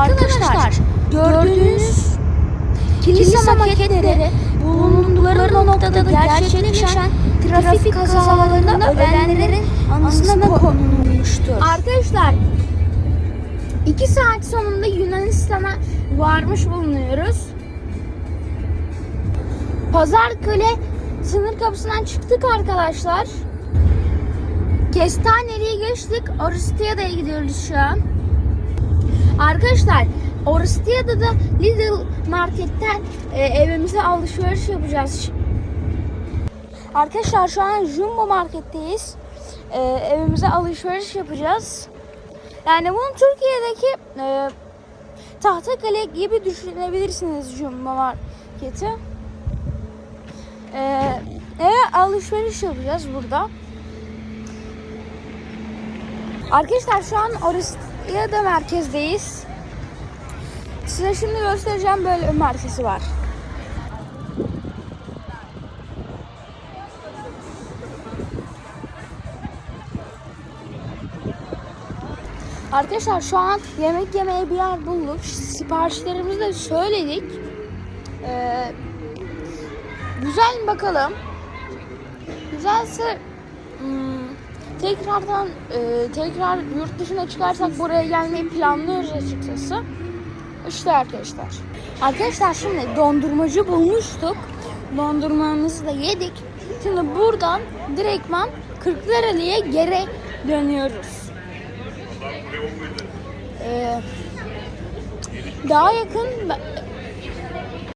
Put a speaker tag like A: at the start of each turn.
A: Arkadaşlar gördüğünüz kilise maketleri bulundukları noktada gerçekleşen trafik kazalarında ölenlerin anısına konulmuştur.
B: Arkadaşlar 2 saat sonunda Yunanistan'a varmış bulunuyoruz. Pazarkale sınır kapısından çıktık arkadaşlar. Kestaneli'yi geçtik. Oristiyada'ya gidiyoruz şu an. Arkadaşlar Oristiyada'da Lidl marketten e, evimize alışveriş yapacağız. Arkadaşlar şu an Jumbo marketteyiz. E, evimize alışveriş yapacağız. Yani bunu Türkiye'deki e, Tahtakale gibi düşünebilirsiniz Jumbo marketi. E, eve alışveriş yapacağız burada. Arkadaşlar şu an Oristiyada merkezdeyiz. Size şimdi göstereceğim böyle markesi var. Arkadaşlar şu an yemek yemeye bir yer bulduk. Siparişlerimizi de söyledik. Ee, güzel bakalım? Güzelse hmm, tekrardan e, tekrar yurt dışına çıkarsak buraya gelmeyi planlıyoruz açıkçası. İşte arkadaşlar. Arkadaşlar şimdi dondurmacı bulmuştuk. Dondurmamızı da yedik. Şimdi buradan direktman Kırklareli'ye geri dönüyoruz. Ee, daha yakın